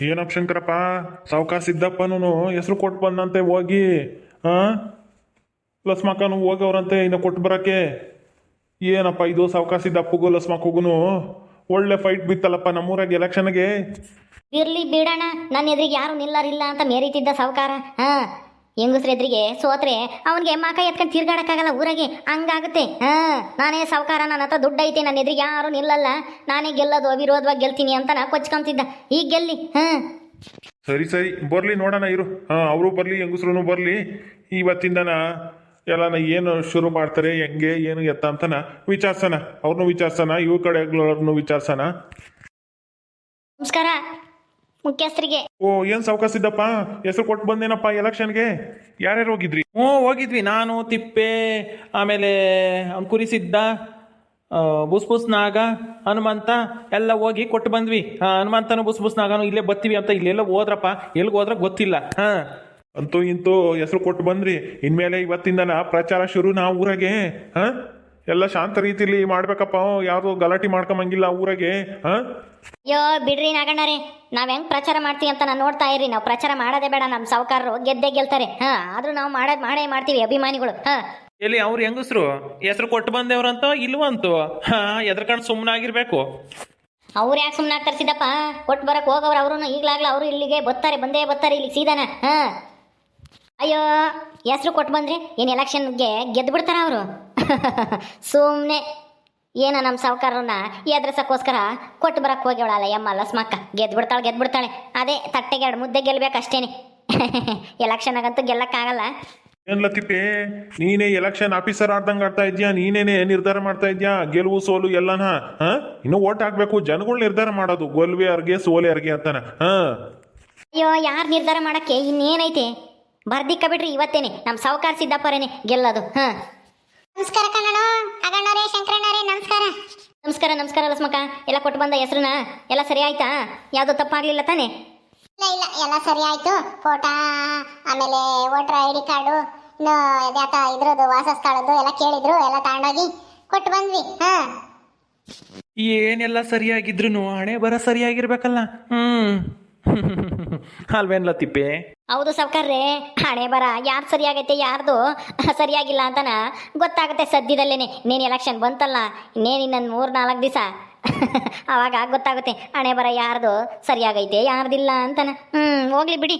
ಏನಪ್ಪ ಶಂಕರಪ್ಪ ಸಾವುಕಾರ ಸಿದ್ದಪ್ಪನೂ ಹೆಸರು ಕೊಟ್ಟು ಬಂದಂತೆ ಹೋಗಿ ಹಾ ಲಸ್ಮಕ್ಕನು ಹೋಗವ್ರಂತೆ ಇನ್ನು ಕೊಟ್ಟು ಬರಕ್ಕೆ. ಏನಪ್ಪ ಇದು ಸಾವುಕಾರ ಸಿದ್ದಪ್ಪಗೂ ಲಸ್ಮಕ್ಕಗೂ ಒಳ್ಳೆ ಫೈಟ್ ಬಿತ್ತಲ್ಲಪ್ಪ ನಮ್ಮೂರಾಗ ಎಲೆಕ್ಷನ್ಗೆ ಇರ್ಲಿ ಬಿಡೋಣ ನನ್ನ ಎದುರಿಗೆ ಯಾರು ನಿಲ್ಲರಿಲ್ಲ ಅಂತ ಮೇರಿತಿದ್ದ ಸಾವುಕಾರ ಹಾ ಹೆಂಗಸ್ರ ಎದುರಿಗೆ ಸೋತ್ರೆ ಅವನಿಗೆ ಮಕ ಎತ್ಕೊಂಡು ತಿರ್ಗಾಡಕ್ಕಾಗಲ್ಲ ಊರಾಗೆ ಹಂಗಾಗುತ್ತೆ. ಹಾ ನಾನೇ ಸಾವುಕಾರ ನನ್ನ ಹತ್ರ ದುಡ್ಡು ಐತೆ ನನ್ನ ಎದುರಿಗೆ ಯಾರು ನಿಲ್ಲಲ್ಲ. ನಾನೇ ಗೆಲ್ಲೋದು ಅವಿರೋಧವಾಗಿ ಗೆಲ್ತೀನಿ ಅಂತ ನಾ ಕೊಚ್ಕೊಂತಿದ್ದ. ಈಗ ಗೆಲ್ಲಿ ಹಾ. ಸರಿ ಸರಿ ಬರ್ಲಿ ನೋಡೋಣ ಇರು. ಹಾಂ ಅವರು ಬರಲಿ ಹೆಂಗಸ್ರೂ ಬರಲಿ. ಇವತ್ತಿಂದನ ಎಲ್ಲನ ಏನು ಶುರು ಮಾಡ್ತಾರೆ ಹೆಂಗೆ ಏನು ಎತ್ತ ಅಂತನ ವಿಚಾರ್ಸೋಣ. ಅವ್ರನ್ನೂ ವಿಚಾರ್ಸೋಣ ಇವ್ರ ಕಡೆಗಳವ್ರನ್ನೂ ವಿಚಾರ್ಸೋಣ. ನಮಸ್ಕಾರ. ಮುಖ್ಯಸ್ಥರಿಗೆ. ಓ ಏನು ಸಾವಕಾಶ ಇದ್ದಪ್ಪ? ಹೆಸರು ಕೊಟ್ಟು ಬಂದೇನಪ್ಪ ಎಲೆಕ್ಷನ್ಗೆ? ಯಾರ್ಯಾರು ಹೋಗಿದ್ರಿ? ಹ್ಞೂ ಹೋಗಿದ್ವಿ. ನಾನು ತಿಪ್ಪೆ ಆಮೇಲೆ ಅವ್ನು ಕುರಿಸಿದ್ದ ಆ, ಬುಸ್ ಬುಸ್ ನಾಗ ಹನುಮಂತ ಎಲ್ಲ ಹೋಗಿ ಕೊಟ್ಟು ಬಂದ್ವಿ. ಹಾಂ ಹನುಮಂತನು ಬುಸ್ ಬುಸ್ ನಾಗನು ಇಲ್ಲೇ ಬತ್ತೀವಿ ಅಂತ ಇಲ್ಲೆಲ್ಲ ಹೋದ್ರಪ್ಪ. ಎಲ್ಲಿಗೆ ಹೋದ್ರ ಗೊತ್ತಿಲ್ಲ. ಹಾಂ. ಅಂತೂ ಇಂತೂ ಹೆಸರು ಕೊಟ್ಟು ಬಂದ್ರಿ. ಇನ್ಮೇಲೆ ಇವತ್ತಿಂದನ ಪ್ರಚಾರ ಶುರು ನಾವು ಊರಾಗೆ. ಹಾ? ಎಲ್ಲ ಶಾಂತ ರೀತಿಲಿ ಮಾಡ್ಬೇಕಪ್ಪ ಯಾರು ಗಲಾಟೆ ಮಾಡ್ಕೊಂಬಂಗಿಲ್ಲ ಊರಾಗೆ ಹಾ? ಅಯ್ಯೋ ಬಿಡ್ರಿ ನಾಗಣ್ಣರೇ ನಾವ್ ಹೆಂಗ್ ಪ್ರಚಾರ ಮಾಡ್ತೀವಿ ಅಂತ ನಾನು ನೋಡ್ತಾ ಇರಿ ನಾವು ಪ್ರಚಾರ ಮಾಡೋದೇ ಬೇಡ ನಮ್ಮ ಸಾವುಕಾರರು ಗೆದ್ದೇ ಗೆಲ್ತಾರೆ. ಹಾ ಆದ್ರೂ ನಾವು ಮಾಡೋದ್ ಮಾಡೇ ಮಾಡ್ತೀವಿ ಅಭಿಮಾನಿಗಳು. ಹಾ. ಎಲ್ಲಿ ಅವ್ರು ಹೆಂಗಸ್ರು? ಹೆಸರು ಕೊಟ್ಟು ಬಂದೇವ್ರಂತ ಇಲ್ವಂತು? ಹಾಂ ಎದ್ರಕಂಡು ಸುಮ್ಮನಾಗಿರ್ಬೇಕು ಅವ್ರು ಯಾಕೆ ಸುಮ್ಮನೆ ತರಿಸಿದಪ್ಪ ಕೊಟ್ಟು ಬರಕ್ ಹೋಗವ್ರು ಅವರು ಈಗ್ಲಾಗ್ಲ ಅವರು ಇಲ್ಲಿಗೆ ಬರ್ತಾರೆ ಬಂದೇ ಬರ್ತಾರೆ ಇಲ್ಲಿ ಸೀದಾನ. ಹಾ. ಅಯ್ಯೋ ಹೆಸ್ರು ಕೊಟ್ಟು ಬಂದ್ರೆ ಏನು ಎಲೆಕ್ಷನ್ಗೆ ಗೆದ್ದು ಬಿಡ್ತಾರ ಅವರು. ಸುಮ್ಮನೆ ಏನ ನಮ್ಮ ಸಾವುಕಾರನ್ನ ಎದ್ರಸಕ್ಕೋಸ್ಕರ ಕೊಟ್ಟು ಬರಕ್ಕೆ ಹೋಗ್ಯವಳಲ್ಲ ಎಮ್ಮ ಲಸ್ಮಕ್ಕ. ಗೆದ್ದು ಬಿಡ್ತಾಳೆ ಗೆದ್ದು ಬಿಡ್ತಾಳೆ. ಅದೇ ತಟ್ಟೆಗೆ ಎರಡು ಮುದ್ದೆ ಗೆಲ್ಬೇಕು ಅಷ್ಟೇನೆ. ಎಲೆಕ್ಷನ್ನಾಗಂತೂ ಗೆಲ್ಲಕ್ಕಾಗಲ್ಲ ಏನ್ ಲತಿಪೆ ನೀನೇ ಎಲೆಕ್ಷನ್ ಆಫೀಸರ್ ಆಡ್ದಂಗೆ ಆಡ್ತಾ ಇದ್ಯಾ? ನೀನೇನೆ ನಿರ್ಧಾರ ಮಾಡ್ತಾ ಇದ್ಯಾ? ಗೆಲುವು ಸೋಲು ಎಲ್ಲನ? ಹಾ? ಇನ್ನು ಓಟ್ ಹಾಕ್ಬೇಕು. ಜನಗಳು ನಿರ್ಧಾರ ಮಾಡೋದು. ಗೊಲ್ವೆ ಅರ್ಗೆ ಸೋಲೆ ಅರ್ಗೆ ಅಂತಾನ. ಹಾ? ಅಯ್ಯೋ ಯಾರು ನಿರ್ಧಾರ ಮಾಡಕ್ಕೆ ಇನ್ನೇನೈತೆ? ಬರ್ದಿಕ್ಕ ಬಿಡ್ರಿ ಇವತ್ತೇನೆ. ನಮ್ಮ ಸಾವುಕಾರ ಸಿದ್ದಪ್ಪರೇನೆ ಗೆಲ್ಲದು. ಹಾಂ. ನಮಸ್ಕಾರ ಕಣ್ಣಣ್ಣ ಅಗಣ್ಣರೇ ಶಂಕರಣ್ಣರೇ ನಮಸ್ಕಾರ. ನಮಸ್ಕಾರ ನಮಸ್ಕಾರ ಲಸ್ಮಕ್ಕ ಎಲ್ಲ ಕೊಟ್ಟು ಬಂದ ಹೆಸ್ರನ್ನ? ಎಲ್ಲ ಸರಿ ಆಯ್ತಾ? ಯಾವುದು ತಪ್ಪಾಗ್ಲಿಲ್ಲ ತಾನೆ? ಇಲ್ಲ ಇಲ್ಲ. ಎಲ್ಲ ಸರಿ ಆಯ್ತು. ಫೋಟೋ ಆಮೇಲೆ ವೋಟರ್ ಐ ಡಿ ಕಾರ್ಡು ಇನ್ನು ಇದ್ಯಾತ ಇದ್ರದ್ದು ವಾಸಸ್ಥಳದ್ದು ಎಲ್ಲ ಕೇಳಿದ್ರು ಎಲ್ಲ ತಗೊಂಡೋಗಿ ಕೊಟ್ಟು ಬಂದ್ವಿ. ಹ. ಏನೆಲ್ಲ ಸರಿಯಾಗಿದ್ರು ಹಣೆ ಬರ ಸರಿಯಾಗಿರ್ಬೇಕಲ್ಲ? ಹ್ಞೂ ಅಲ್ವೇನ್ಲ ತಿಪ್ಪೆ ಹೌದು ಸಾವುಕಾರ್ರೆ ಹಣೆ ಬರ ಯಾರು ಸರಿಯಾಗೈತೆ ಯಾರ್ದು ಸರಿಯಾಗಿಲ್ಲ ಅಂತನ ಗೊತ್ತಾಗುತ್ತೆ ಸದ್ಯದಲ್ಲೇನೆ. ನೀನ್ ಎಲೆಕ್ಷನ್ ಬಂತಲ್ಲ ಇನ್ನೇನು ಇನ್ನೊಂದು ಮೂರ್ ನಾಲ್ಕ್ ದಿವಸ? ಅವಾಗ ಗೊತ್ತಾಗುತ್ತೆ ಹಣೆ ಬರ ಯಾರ್ದು ಸರಿಯಾಗೈತೆ ಯಾರ್ದಿಲ್ಲ ಅಂತನ. ಹ್ಮ್ ಹೋಗ್ಲಿ ಬಿಡಿ.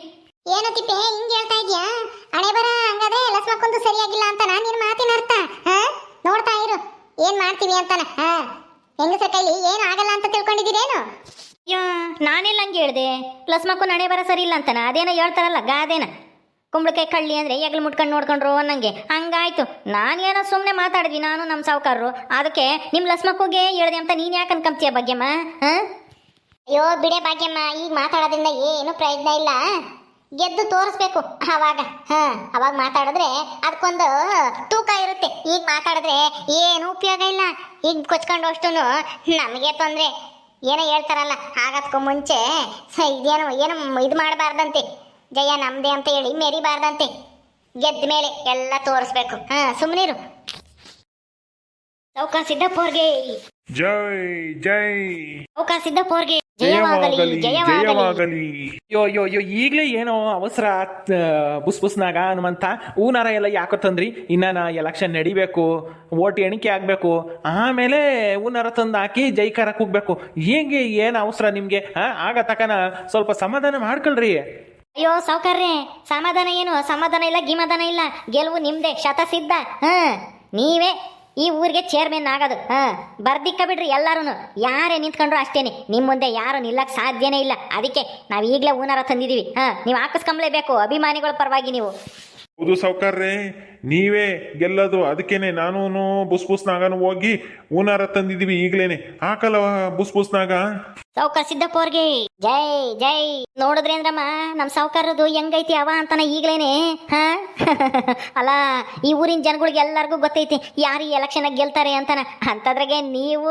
ಏನು ತಿಪ್ಪೆ ಹಿಂಗೆ ಹೇಳ್ತಾ ಇದ್ಯಾ? ಹಣೆ ಬರ ಹಂಗಾದ್ರೆ ಲಸ್ಮಕ್ಕೊಂದು ಸರಿಯಾಗಿಲ್ಲ ಅಂತನ ನಿನ್ ಮಾತಿನ ಅರ್ಥ ಹಾ? ನೋಡ್ತಾ ಇರು ಏನ್ ಮಾಡ್ತೀವಿ ಅಂತಾನ ಹಾ? ಹೆಂಗಸರ ಕೈಲಿ ಏನು ಆಗಲ್ಲ ಅಂತ ತಿಳ್ಕೊಂಡಿದ್ದೀರೇನು? ಅಯ್ಯೋ ನಾನೆಲ್ಲ ಹಂಗೆ ಹೇಳಿದೆ? ಪ್ಲಸ್ ಮಕ್ಕು ನಡೆ ಬರ ಸರಿ ಇಲ್ಲ ಅಂತನ? ಅದೇನೋ ಹೇಳ್ತಾರಲ್ಲ, ಗಾದೇನ? ಕುಂಬಳಕಾಯಿ ಕಳ್ಳಿ ಅಂದರೆ ಎಗ್ಲು ಮುಟ್ಕೊಂಡು ನೋಡ್ಕೊಂಡ್ರು ಅನ್ನಂಗೆ. ಹಂಗಾಯ್ತು. ನಾನೇನೋ ಸುಮ್ಮನೆ ಮಾತಾಡಿದ್ವಿ, ನಾನು ನಮ್ಮ ಸಾವುಕಾರರು. ಅದಕ್ಕೆ ನಿಮ್ಮ ಲಸ್ಮಕ್ಕೂಗೆ ಹೇಳಿದೆ ಅಂತ ನೀನು ಯಾಕೆ ಅನ್ಕೊಂತೀಯ ಭಾಗ್ಯಮ್ಮ, ಹಾಂ? ಅಯ್ಯೋ, ಬಿಡೆ ಭಾಗ್ಯಮ್ಮ, ಈಗ ಮಾತಾಡೋದ್ರಿಂದ ಏನು ಪ್ರಯೋಜನ ಇಲ್ಲ. ಗೆದ್ದು ತೋರಿಸ್ಬೇಕು, ಅವಾಗ. ಹಾಂ, ಅವಾಗ ಮಾತಾಡಿದ್ರೆ ಅದಕ್ಕೊಂದು ತೂಕ ಇರುತ್ತೆ. ಈಗ ಮಾತಾಡಿದ್ರೆ ಏನು ಉಪಯೋಗ ಇಲ್ಲ. ಈಗ ಕೊಚ್ಕೊಂಡು ಅಷ್ಟು ನಮಗೆ ತೊಂದರೆ. ಏನೋ ಹೇಳ್ತಾರಲ್ಲ ಆಗದಕ್ಕೂ ಮುಂಚೆ ಇದೇನು, ಏನು ಇದು ಮಾಡಬಾರ್ದಂತೆ. ಜಯ ನಮ್ದೇ ಅಂತ ಹೇಳಿ ಮೆರಿಬಾರ್ದಂತೆ. ಗೆದ್ದ ಮೇಲೆ ಎಲ್ಲ ತೋರಿಸ್ಬೇಕು. ಹಾಂ ಸುಮ್ಮನಿರು ಚೌಕ ಸಿದ್ದಪ್ಪವ್ರಿಗೆ ಜೈ ಜೈ. ಚೌಕ ಸಿದ್ದಪ್ಪವ್ರಿಗೆ ಜಯವಾಗಲಿ ಜಯವಾಗಲಿ ಯೋ ಯೋ ಯೋ ಈಗಲೇ ಏನೋ ಅವಸರ ಬುಸ್ ಬುಸ್ನಾಗ ಹನುಮಂತ ಹೂನಾರ ಎಲ್ಲ ಯಾಕೋ ತಂದ್ರಿ? ಇನ್ನ ನಾ ಎಲೆಕ್ಷನ್ ನಡಿಬೇಕು ಓಟ್ ಎಣಿಕೆ ಆಗಬೇಕು ಆಮೇಲೆ ಹೂನಾರ ತಂದು ಹಾಕಿ ಜೈಕಾರ ಕೂಗ್ಬೇಕು. ಹೇಗೆ ಏನು ಅವಸರ ನಿಮಗೆ ಆಗ ತಕನ ಸ್ವಲ್ಪ ಸಮಾಧಾನ ಮಾಡ್ಕೊಳ್ರಿ. ಅಯ್ಯೋ ಸಾವುಕಾರ್ರೆ ಸಮಾಧಾನ ಏನು? ಸಮಾಧಾನ ಇಲ್ಲ ಗಿಮಾಧಾನ ಇಲ್ಲ. ಗೆಲುವು ನಿಮ್ದೆ ಶತ ಸಿದ್ಧ ಹಾ? ನೀವೇ ಈ ಊರಿಗೆ ಚೇರ್ಮನ್ ಆಗೋದು. ಹಾ, ಬರ್ದಿಕ್ಕ ಬಿಡ್ರಿ ಎಲ್ಲರೂ ಯಾರೇ ನಿಂತ್ಕೊಂಡ್ರು ಅಷ್ಟೇನೆ. ನಿಮ್ಮ ಮುಂದೆ ಯಾರು ನಿಲ್ಲಕ್ಕೆ ಸಾಧ್ಯನೇ ಇಲ್ಲ. ಅದಕ್ಕೆ ನಾವು ಈಗಲೇ ಊನಾರ ತಂದಿದ್ದೀವಿ ಹಾಂ, ನೀವು ಹಾಕಿಸ್ಕೊಂಬಲೇಬೇಕು ಅಭಿಮಾನಿಗಳ ಪರವಾಗಿ ನೀವು. ಹೌದು ಸಾವುಕಾರ್ರೆ, ನೀವೇ ಗೆಲ್ಲೋದು. ಅದಕ್ಕೇನೆ ನಾನು ಬುಸ್ ಬುಸ್ನಾಗನು ಹೋಗಿ ಊನಾರ ತಂದಿದೀವಿ ಈಗ್ಲೇನೆ. ಹಾಕಲ್ಲ ಬುಸ್ ಬುಸ್ನಾಗ ಸೌಕರ್ ಸಿದ್ದಪ್ಪ ಅವ್ರಿಗೆ ಜೈ ಜೈ. ನೋಡಿದ್ರೆ ಅಂದ್ರಮ್ಮ ನಮ್ಮ ಸಾವುಕಾರದು ಹೆಂಗೈತಿ ಅವ ಅಂತಾನ ಈಗ್ಲೇನೆ. ಹಾ? ಅಲ್ಲ ಈ ಊರಿನ ಜನಗಳಿಗೆ ಎಲ್ಲರಿಗೂ ಗೊತ್ತೈತಿ. ಯಾರು ಈ ಎಲೆಕ್ಷನ್ ಗೆಲ್ತಾರೆ ಅಂತಾನ. ಅಂತದ್ರಾಗೆ ನೀವು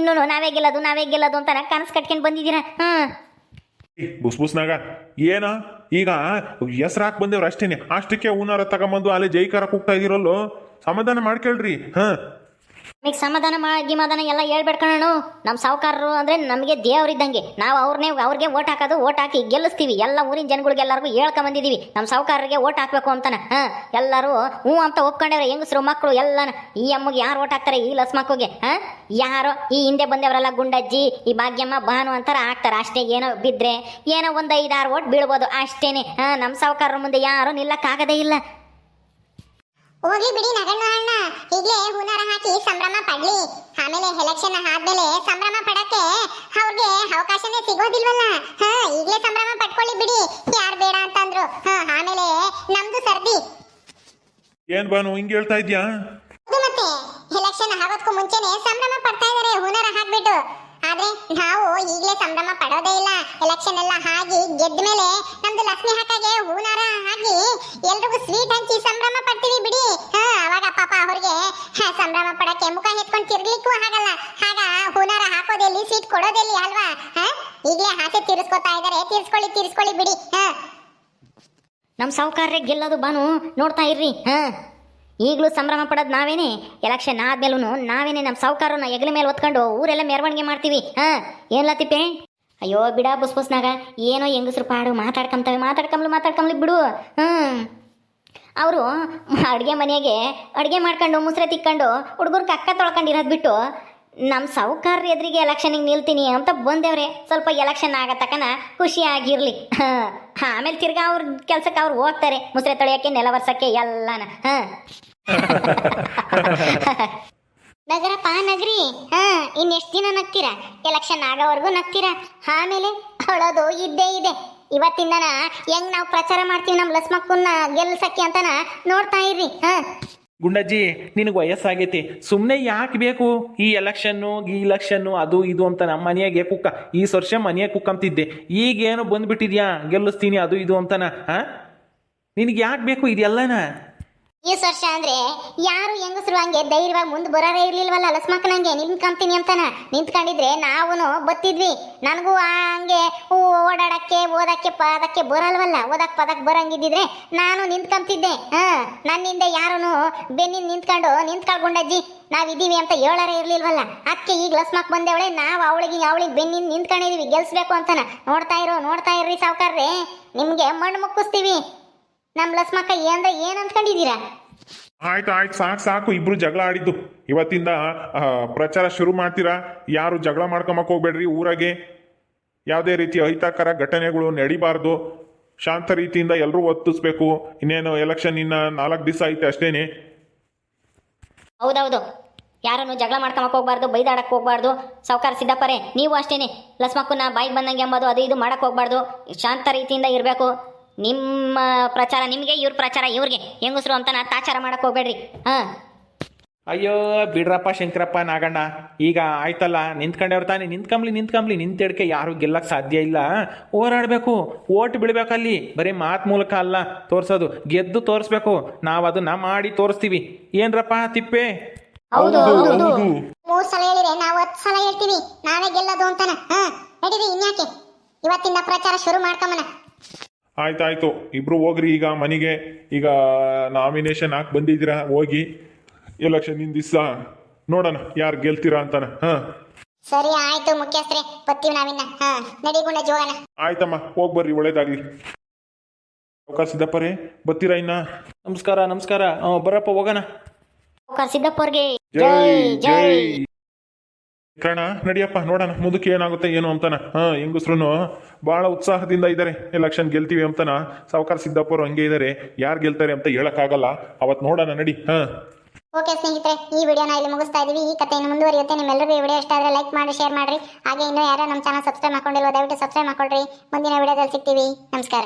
ಇನ್ನು ನಾವೇ ಗೆಲ್ಲೋದು ನಾವೇ ಗೆಲ್ಲೋದು ಅಂತಾನ ಕನಸು ಕಟ್ಕೊಂಡು ಬಂದಿದ್ದೀರಾ. ಹ್ಮ್ ಬುಸ್ ಬುಸ್ನಾಗ ಏನ? ಈಗ ಹೆಸ್ರು ಹಾಕಿ ಬಂದೇವ್ರ ಅಷ್ಟೇನೆ. ಅಷ್ಟಕ್ಕೆ ಹೂನಾರ ತಗೊಂಬಂದು ಅಲ್ಲಿ ಜೈಕಾರ ಕೂಗ್ತಾ ಇದೀರಲ್ಲೋ? ಸಮಾಧಾನ ಮಾಡ್ಕೇಳ್ರಿ. ಹಾ. ಈಗ ಸಮಾಧಾನ ಮಾಡಿ ಮಾಧಾನ ಎಲ್ಲ ಹೇಳ್ಬೇಡ್ಕೊಳ್ಳೋಣ ನಮ್ಮ ಸಾವುಕಾರರು ಅಂದರೆ ನಮಗೆ ದೇವರಿದ್ದಂಗೆ ನಾವು ಅವ್ರನ್ನೇ ಅವ್ರಿಗೆ ಓಟ್ ಹಾಕೋದು, ಓಟ್ ಹಾಕಿ ಗೆಲ್ಲಿಸ್ತೀವಿ. ಎಲ್ಲ ಊರಿನ ಜನಗಳಿಗೆ ಎಲ್ಲರಿಗೂ ಹೇಳ್ಕೊಂಬಂದಿದ್ದೀವಿ ನಮ್ಮ ಸಾವುಕಾರರಿಗೆ ಓಟ್ ಹಾಕಬೇಕು ಅಂತಾನೆ. ಹಾಂ, ಎಲ್ಲರೂ ಹ್ಞೂ ಅಂತ ಒಪ್ಕೊಂಡವ್ರೆ, ಹೆಂಗಸರು ಮಕ್ಕಳು ಎಲ್ಲನ. ಈ ಅಮ್ಮಗೆ ಯಾರು ಓಟ್ ಹಾಕ್ತಾರೆ, ಈ ಲಸ್ ಮಕ್ಕಳಿಗೆ ಹಾಂ? ಯಾರೋ ಈ ಹಿಂದೆ ಬಂದವರೆಲ್ಲ ಗುಂಡಜ್ಜಿ, ಈ ಭಾಗ್ಯಮ್ಮ, ಭಾನು ಅಂತಾರೆ ಹಾಕ್ತಾರೆ. ಅಷ್ಟೇ ಏನೋ ಬಿದ್ದರೆ ಏನೋ ಒಂದು ಐದಾರು ಓಟ್ ಬೀಳ್ಬೋದು. ಅಷ್ಟೇನೆ. ಹಾಂ ನಮ್ಮ ಸಾವುಕಾರರ ಮುಂದೆ ಯಾರೂ ನಿಲ್ಲಕ್ಕಾಗದೇ ಇಲ್ಲ. ಹೋಗ್ಲಿ ಬಿಡಿ ನಗಣ್ಣ ಅಣ್ಣ. ಈಗಲೇ ಹೂನಾರ ಹಾಕಿ ಸಂಭ್ರಮ ಪಡ್ಲಿ. ಆಮೇಲೆ ಎಲೆಕ್ಷನ್ ಆದ್ಮೇಲೆ ಸಂಭ್ರಮ ಪಡಕ್ಕೆ ಅವ್ರಿಗೆ ಅವಕಾಶನೇ ಸಿಗೋದಿಲ್ವಲ್ಲ? ಹಾ ಈಗಲೇ ಸಂಭ್ರಮ ಪಡ್ಕೊಳ್ಳಿ ಬಿಡಿ. ಯಾರು ಬೇಡ ಅಂತಂದ್ರು. ಹಾ ಆಮೇಲೆ ನಮ್ದು ಸರ್ದಿ. ಏನ್ ಬಾನು ಹಿಂಗ್ ಹೇಳ್ತಾ ಇದ್ಯಾ? ಹೌದು ಮತ್ತೆ. ಎಲೆಕ್ಷನ್ ಆಗೋದಕ್ಕೂ ಮುಂಚೆನೆ ಸಂಭ್ರಮ ಪಡ್ತಾ ಇದಾರೆ ಹುನಾರ ಹಾಕ್ಬಿಟ್ಟು. ಆದ್ರೆ ನಾವು ಈಗಲೇ ಸಂಭ್ರಮ ಪಡೋದೇ ಇಲ್ಲ. ಎಲೆಕ್ಷನ್ ಎಲ್ಲ ಆಗಿ ಗೆದ್ದ ಮೇಲೆ ನಮ್ದು ಲಕ್ಷ್ಮಿ ಹಾಕಾಗೆ ಹೂನಾರ ಹಾಕಿ ಎಲ್ರಿಗೂ ಸ್ವೀಟ್ ಹಂಚಿ ಸಂಭ್ರಮ ಪಡ್ತೀವಿ. ಅವ್ರಿಗೆ ಸಂಭ್ರಮ ಪಡಕ್ಕೆ ಮುಖ ಎತ್ಕೊಂಡು ತಿರ್ಗ್ಲಿಕ್ಕೂ ಆಗಲ್ಲ. ಆಗ ಹುನರ ಹಾಕೋದೆಲ್ಲಿ, ಸೀಟ್ ಕೊಡೋದೆಲ್ಲಿ ಅಲ್ವಾ? ಈಗಲೇ ಹಾಸೆ ತೀರಿಸ್ಕೊತಾ ಇದಾರೆ. ತಿರ್ಸ್ಕೊಳ್ಳಿ ತಿರ್ಸ್ಕೊಳ್ಳಿ ಬಿಡಿ. ನಮ್ಮ ಸಾವುಕಾರರೇ ಗೆಲ್ಲೋದು ಬಾನು, ನೋಡ್ತಾ ಇರ್ರಿ. ಹಾ? ಈಗಲೂ ಸಂಭ್ರಮ ಪಡೋದು ನಾವೇನೆ? ಎಲೆಕ್ಷನ್ ಆದ್ಮೇಲೂ ನಾವೇನೆ ನಮ್ಮ ಸಾವುಕಾರನ ಹೆಗಲ ಮೇಲೆ ಹೊತ್ಕೊಂಡು ಊರೆಲ್ಲ ಮೆರವಣಿಗೆ ಮಾಡ್ತೀವಿ. ಹಾ? ಏನ್ಲ ಅಯ್ಯೋ, ಬಿಡ ಬುಸ್ ಬುಸ್ನಾಗ ಏನೋ ಹೆಂಗಸ್ರು ಪಾಡು ಮಾತಾಡ್ಕಂತವೆ ಮಾತಾಡ್ಕಂಬ್ಲಿ ಮಾತಾಡ್ಕೊಂಬ್ಲಿ ಬಿಡು. ಹ್ಞೂ ಅವರು ಅಡುಗೆ ಮನೆಗೆ ಅಡುಗೆ ಮಾಡ್ಕೊಂಡು ಮುಸ್ರೆ ತಿಕ್ಕೊಂಡು ಹುಡುಗರು ಕಕ್ಕ ತೊಳ್ಕೊಂಡಿರೋದು ಬಿಟ್ಟು ನಮ್ಮ ಸಾವುಕಾರ ಎದುರಿಗೆ ಎಲೆಕ್ಷನಿಗೆ ನಿಲ್ತೀನಿ ಅಂತ ಬಂದೇವ್ರೆ. ಸ್ವಲ್ಪ ಎಲೆಕ್ಷನ್ ಆಗೋ ತಕನ ಆಗಿರಲಿ. ಹಾಂ ಆಮೇಲೆ ತಿರ್ಗಾ ಅವ್ರ ಕೆಲಸಕ್ಕೆ ಅವ್ರು ಹೋಗ್ತಾರೆ. ಮುಸ್ರೆ ತೊಳೆಯೋಕ್ಕೆ, ನೆಲ ವರ್ಷಕ್ಕೆ ಎಲ್ಲನ. ಹಾಂ. ನಗರಪ್ಪ, ನಗರಿ. ಹಾಂ, ಇನ್ನೆಷ್ಟು ದಿನ ನಗ್ತೀರಾ? ಎಲೆಕ್ಷನ್ ಆಗೋವರೆಗೂ ನಗ್ತೀರಾ? ಆಮೇಲೆ ಅಳೋದು ಇದ್ದೇ ಇದೆ. ಇವತ್ತಿಂದನ ಹೆಂಗ್ ನಾವು ಪ್ರಚಾರ ಮಾಡ್ತೀವಿ ನಮ್ಮ ಲಸ್ಮಕ್ಕನ್ನ ಗೆಲ್ಸಕ್ಕೆ ಅಂತನ ನೋಡ್ತಾ ಇರ್ರಿ, ಹಾ. ಗುಂಡಜ್ಜಿ, ನಿನಗೆ ವಯಸ್ಸಾಗೈತಿ. ಸುಮ್ಮನೆ ಯಾಕೆ ಬೇಕು? ಈ ಎಲೆಕ್ಷನ್ನು, ಈ ಇಲೆಕ್ಷನ್ನು, ಅದು ಇದು ಅಂತ ನಮ್ಮ ಮನೆಯಾಗೆ ಕುಕ್ಕ. ಈ ವರ್ಷ ಮನೆಯಾಗ ಕುಕ್ಕಂತಿದ್ದೆ. ಈಗೇನೋ ಬಂದ್ಬಿಟ್ಟಿದ್ಯಾ? ಗೆಲ್ಲಿಸ್ತೀನಿ, ಅದು ಇದು ಅಂತನ, ಹಾಂ? ನಿನಗೆ ಯಾಕೆ ಬೇಕು ಇದೆಲ್ಲನ? ಈ ವರ್ಷ ಅಂದ್ರೆ ಯಾರು ಹೆಂಗಸರು ಹಂಗೆ ಧೈರ್ಯವಾಗಿ ಮುಂದೆ ಬರೋರೇ ಇರ್ಲಿಲ್ವಲ್ಲ ಲಸ್ಮಕ್ಕನಂಗೆ ನಿಂತ್ಕೊಂತೀನಿ ಅಂತಾನ? ನಿಂತ್ಕೊಂಡಿದ್ರೆ ನಾವೂ ಬತ್ತಿದ್ವಿ. ನನಗೂ ಹಂಗೆ ಓಡಾಡಕ್ಕೆ, ಓದಕ್ಕೆ, ಪದಕ್ಕೆ ಬರಲ್ವಲ್ಲ? ಓದಕ್, ಪದಕ್ ಬರಂಗಿದ್ದಿದ್ರೆ ನಾನು ನಿಂತ್ಕೊಂತಿದ್ದೆ. ಹಾ, ನನ್ನಿಂದ ಯಾರೂ ಬೆನ್ನಿಂದ ನಿಂತ್ಕೊಂಡು, ನಿಂತ್ಕೊಳ್ಕೊಂಡಜ್ಜಿ, ನಾವಿದ್ದೀವಿ ಅಂತ ಹೇಳರೇ ಇರ್ಲಿಲ್ವಲ್ಲ? ಅದಕ್ಕೆ ಈಗ ಲಸ್ಮಕ್ ಬಂದೇವಳೆ, ನಾವು ಅವಳಿಗೆ ಅವಳಿಗೆ ಬೆನ್ನಿಂದ ನಿಂತ್ಕೊಂಡಿದೀವಿ. ಗೆಲ್ಸ್ಬೇಕು ಅಂತಾನ? ನೋಡ್ತಾ ಇರೋ, ನೋಡ್ತಾ ಇರ್ರಿ ಸಾವುಕಾರ್ರೆ. ನಿಮ್ಗೆ ಮಣ್ಣು ಮುಕ್ಕಿಸ್ತೀವಿ. ನಮ್ ಲಸ್ಮಕ್ಕ ಏನಂದ್ರೆ ಏನ್ ಅಂದ್ಕೊಂಡಿದ್ದೀರಾ? ಆಯ್ತು ಆಯ್ತು ಸಾಕು ಸಾಕು ಇಬ್ರು ಜಗಳ ಆಡಿದ್ದು. ಇವತ್ತಿಂದ ಆ, ಪ್ರಚಾರ ಶುರು ಮಾಡ್ತೀರಾ? ಯಾರು ಜಗಳ ಮಾಡ್ಕೊಂಬಕ್ ಹೋಗ್ಬೇಡ್ರಿ ಊರಾಗೆ. ಯಾವುದೇ ರೀತಿ ಅಹಿತಕರ ಘಟನೆಗಳು ನಡಿಬಾರ್ದು. ಶಾಂತ ರೀತಿಯಿಂದ ಎಲ್ಲರೂ ಒತ್ತಿಸ್ಬೇಕು ಇನ್ನೇನು ಎಲೆಕ್ಷನ್ ಇನ್ನ ನಾಲ್ಕು ದಿವಸ ಐತೆ ಅಷ್ಟೇನೆ. ಹೌದೌದು. ಯಾರನ್ನು ಜಗಳ ಮಾಡ್ಕೊಂಬಕ್ ಹೋಗ್ಬಾರ್ದು ಬೈದಾಡಕ್ ಹೋಗ್ಬಾರ್ದು. ಸಾವುಕಾರ ಸಿದ್ದಪ್ಪರೇ ನೀವು ಅಷ್ಟೇನೆ. ಲಸ್ಮಕ್ಕನ್ನ ಬಾಯಿಗೆ ಬಂದಂಗೆ ಎಂಬುದು ಅದು ಇದು ಮಾಡಕ್ ಹೋಗ್ಬಾರ್ದು. ಶಾಂತ ರೀತಿಯಿಂದ ಇರಬೇಕು. ನಿಮ್ಮ ಪ್ರಚಾರ ನಿಮಗೆ ಇವ್ರ ಪ್ರಚಾರ ಇವ್ರಿಗೆ. ಹೆಂಗಸ್ರು ಅಂತ ನಾ ತಾಚಾರ ಮಾಡಕ್ಕೆ ಹೋಗ್ಬೇಡ್ರಿ. ಹಾಂ. ಅಯ್ಯೋ ಬಿಡ್ರಪ್ಪ ಶಂಕರಪ್ಪ ನಾಗಣ್ಣ. ಈಗ ಆಯ್ತಲ್ಲ ನಿಂತ್ಕೊಂಡವ್ರು ತಾನೇ. ನಿಂತ್ಕಂಬ್ಲಿ ನಿಂತ್ಕಂಬ್ಲಿ ನಿಂತೇಡ್ಕೆ ಯಾರು ಗೆಲ್ಲಕ್ಕೆ ಸಾಧ್ಯ ಇಲ್ಲ. ಹೋರಾಡ್ಬೇಕು ಓಟ್ ಬಿಡ್ಬೇಕಲ್ಲಿ ಬರೀ ಮಾತು ಮೂಲಕ ಅಲ್ಲ ತೋರ್ಸೋದು. ಗೆದ್ದು ತೋರಿಸ್ಬೇಕು. ನಾವು ಅದನ್ನ ಮಾಡಿ ತೋರಿಸ್ತೀವಿ. ಏನ್ರಪ್ಪ ತಿಪ್ಪೆ? ಹೌದು ಹೌದು ಮೂರ್ ಸಲ ಹೇಳಿದ್ರೆ ನಾವು ಹತ್ತು ಸಲ ಹೇಳ್ತೀವಿ. ನಾವೇ ಗೆಲ್ಲೋದು ಅಂತಾನ. ಹಾ ನಡೀರಿ ಇನ್ಯಾಕೆ? ಇವತ್ತಿಂದ ಪ್ರಚಾರ ಶುರು ಮಾಡ್ಕೊಂಬನ ಆಯ್ತಾಯ್ತು. ಇಬ್ರು ಹೋಗ್ರಿ ಈಗ ಮನೆಗೆ. ಈಗ ನಾಮಿನೇಷನ್ ಹಾಕಿ ಬಂದಿದ್ದೀರಾ? ಹೋಗಿ. ಎಲೆಕ್ಷನ್ ದಿವಸ ನೋಡೋಣ ಯಾರು ಗೆಲ್ತೀರಾ ಅಂತಾನ. ಹಾ. ಸರಿ ಆಯ್ತು ಮುಖ್ಯಸ್ಥರೇ. ಬರ್ತೀವಿ ನಾವಿನ್ನ. ಹಾ ಜೋಗನ ಆಯ್ತಮ್ಮ ಹೋಗಿ ಬರ್ರಿ ಒಳ್ಳೇದಾಗ್ಲಿ. ಅವಕಾಶ ಸಿದ್ದಪ್ಪರೇ ಬರ್ತೀರಾ ಇನ್ನ? ನಮಸ್ಕಾರ ನಮಸ್ಕಾರ. ಹ್ಞೂ ಬರಪ್ಪ ಹೋಗೋಣ. ಸಿದ್ದಪ್ಪರ್ಗೆ. ಜೈ. ಜೈ. ಕಣ ನಡಿಯಪ್ಪ, ನೋಡೋಣ ಮುದುಕಿ ಏನಾಗುತ್ತೆ, ಏನು ಅಂತಾನ? ಹಾ ಹೆಂಗಸ್ರು ಬಹಳ ಉತ್ಸಾಹದಿಂದ ಇದ್ದಾರೆ ಎಲೆಕ್ಷನ್ ಗೆಲ್ತೀವಿ ಅಂತಾನ. ಸಾವುಕಾರ ಸಿದ್ದಪ್ಪರು ಹಂಗೆ ಇದ್ದಾರೆ ಯಾರು ಗೆಲ್ತಾರೆ ಅಂತ ಹೇಳಕ್ಕಾಗಲ್ಲ. ಅವತ್ತು ನೋಡೋಣ, ನಡಿ. ಹಾ. ಓಕೆ ಸ್ನೇಹಿತರೆ, ಈ ವಿಡಿಯೋನ ಇಲ್ಲಿ ಮುಗಿಸ್ತಾ ಇದೀವಿ. ಈ ಕಥೆಯನ್ನು ಮುಂದುವರಿಯುತ್ತೆ. ನಿಮ್ಮೆಲ್ಲರಿಗೂ ಈ ವಿಡಿಯೋ ಇಷ್ಟ ಆದರೆ ಲೈಕ್ ಮಾಡಿ ಶೇರ್ ಮಾಡಿರಿ ಹಾಗೆ ಇನ್ನೂ ಯಾರೋ ನಮ್ಮ ಚಾನಲ್ ಸಬ್ಸ್ಕ್ರೈಬ್ ಮಾಡ್ಕೊಂಡಿಲ್ವೋ, ದಯವಿಟ್ಟು ಸಬ್ಸ್ಕ್ರೈಬ್ ಮಾಡ್ಕೊಳ್ರಿ. ಮುಂದಿನ ವಿಡಿಯೋದಲ್ಲಿ ಸಿಗ್ತೀವಿ. ನಮಸ್ಕಾರ.